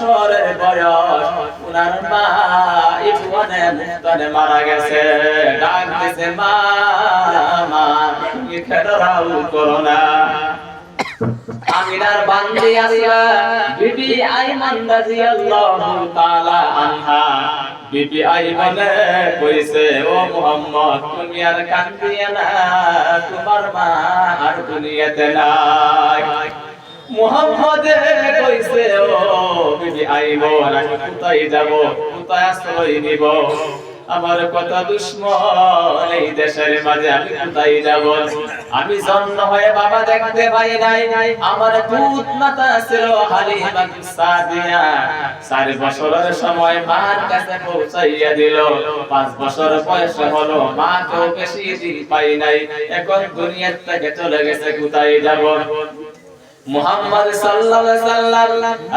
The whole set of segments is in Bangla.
পাঁচ বছরের বয়স উনার মা মারা গেছে। ডাক দিছে, মা মা আমিনার বান্দি আসিয়া বিবি তাআলা আনহা। বিবি আইমানে কইছে, ও মুহাম্মদ, তুমি আর কান্দিয়া না, তোমার মা আর দুনিয়াতে নাই। মুহাম্মদ কইছে ও আইমান আমি কোথায় যাব, কোথায় আশ্রয় নিব? আমার কত দুশ্মন, এই দেশের মাঝে আমি কোথায় যাব? আমি জন্ম হয়ে বাবা দেখতে পাই নাই, আমার দুধ মাতা ছিল হালিমা সাদিয়া। চার বছরের সময় মার কাছে পৌঁছাইয়া দিল। পাঁচ বছর বয়স হলো মা কেউ বেশি দিন পাই নাই। এখন দুনিয়ার থেকে চলে গেছে, কোথায় যাব? মুহাম্মদ সাল্লাল্লাহু সাল্লাম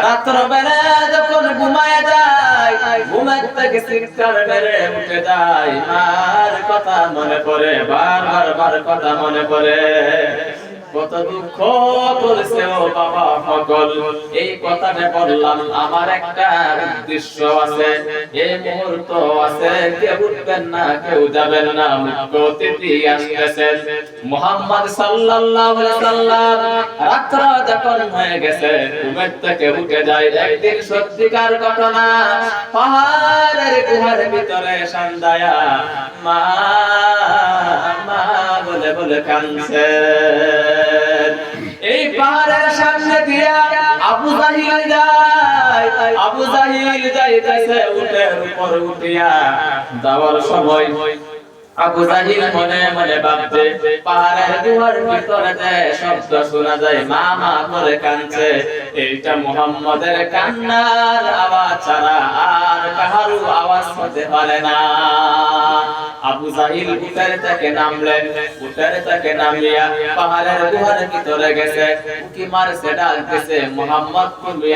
রাত্র বেলা যখন ঘুমায় যায়, ঘুমের থেকে চিৎকার মেরে উঠে যায়। মার কথা মনে পড়ে, বারবার বার কথা মনে পড়ে। কত দুঃখ করেছে ও বাবা সকল এই কথাটা বললাম, আমার একটা উদ্দেশ্য আছে। এই মুহূর্ত আছে, কেউ উঠবেন না, কেউ যাবেন না, মুখ্য অতিথি আসতেছেন। মুহাম্মদ সাল্লাল্লাহু সাল্লাম যখন হয়ে গেছে, ঘুমের থেকে উঠে যায় একদিন সত্যিকার ঘটনা। পাহাড়ের গুহার ভিতরে সন্ধ্যায়া মা মা বলে বলে কাঁদছে। পাহাড়ের সামনে দিয়া আবু জাহিল যায় আবু জাহিল যাইতেছে উঠে উপর উঠিয়া যাওয়ার সময় আবু জাহিল মনে মনে ভাবছে পাহাড়ের গুহার ভিতরে যে শব্দ শোনা যায়, মা মা করে কাঁদছে। এইটা মুহাম্মদের কান্নার আওয়াজ ছাড়া আর আওয়াজ হতে পারে না। আবু জাহিল উঠারে থেকে নামলেন উঠারে থেকে নামিয়া পাহাড়ের গুহার ভিতরে গেছে। উকি মারছে, ডাকতেছে, মোহাম্মদ, তুমি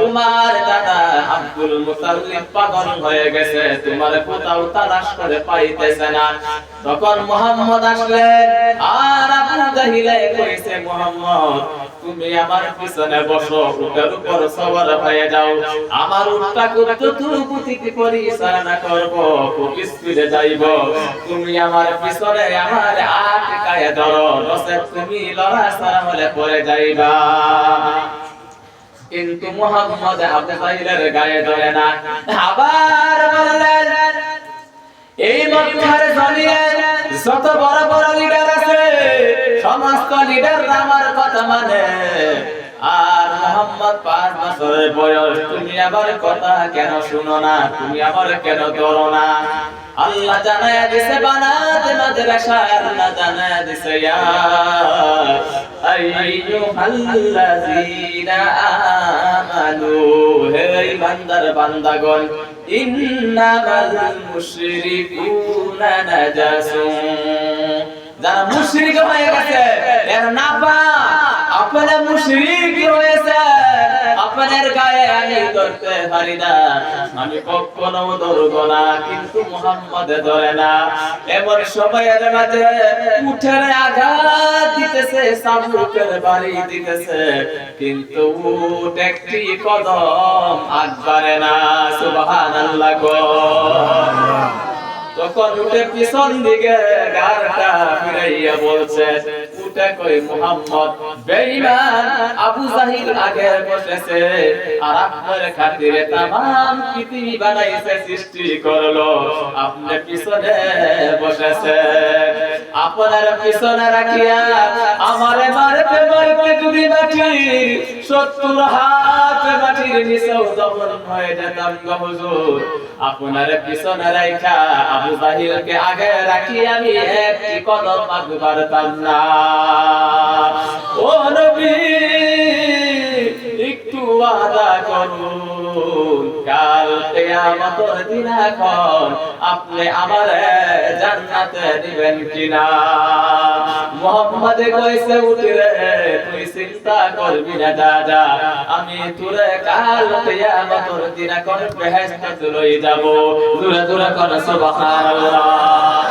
তোমার দাদা আব্দুল মুতাল্লিব পাগল হয়ে গেছে, তোমার কোথাও তালাশ করে পাইতেছে না। তখন মোহাম্মদ আসলেন, আর আবু জাহিলে কইছে, মোহাম্মদ তুমি আমার পিছনে বসো, উটের উপর যাও। আমার পরিচালনা করব, খুব স্পিডে যাইব। তুমি আমার পিছনে আমার আটকায় ধরো নসে তুমি যাইবা। কিন্তু মোহাম্মদ গায়ে ধরে না। আবার বললেন, এই মক্কার যত বড় বড় লিডার আছে সমস্ত লিডার আমার কথা মানে। আর মোহাম্মদ পাঁচ বছরের বয়স, তুমি আবার কথা কেন শুনো না? তুমি আবার কেন ধরো না? আল্লাহ জানায়া দিছে, বানাতে মাদ্রাসা আল্লাহ জানায়া দিছে, ইয়া আইয়ুহাল্লাযীনা আমানু, হে বান্দার বান্দাগণ, ইন্নামাল মুশরিকুনা নাজাসুন। মুশরিক হয়ে গেছে। এর নাপা আপনারা মুশরিক হয়েছে আপনাদের গায়ে আমি ধরতে পারি না। আমি কখনো ধরব না, কিন্তু মুহাম্মদ ধরে না। এমন সময়ের মাঝে উঠের আঘাত দিতেছে, সাবুকের বাড়ি দিতেছে। কিন্তু উঠ একটি কদম আগবারে না। সুবহানাল্লাহ গো। তখন উঠে পিছন দিকে গারটা ফিরাইয়া বলছে উঠে কই মুহাম্মদ বেঈমান আবু জাহিল আগে বসেছে আর আপনার খাতিরে तमाम পৃথিবী বানাইছে সৃষ্টি করলো আপনি পিছনে বসেছে আপনার পিছনে রাখিয়া আমারে মারতে মারতে যদি মাটি সত্তর হাত মাটির নিচেও দমন হয়ে যেতাম হুজুর আপনার পিছনে রাখা আবু আগে রাখি, আমি একটি কদম পারতাম না ও নবী, একটু ওয়াদা করুন। কাল কিয়ামতের দিন এখন আপনি আমারে জান্নাতে দিবেন কিনা? মোহাম্মদে কইছে উঠরে তুই চিন্তা করবি না, দাদা। আমি তোরে কাল কিয়ামতের দিন কোন বেহেশতে লই যাব। দূরে দূরে কর, সুবহানাল্লাহ।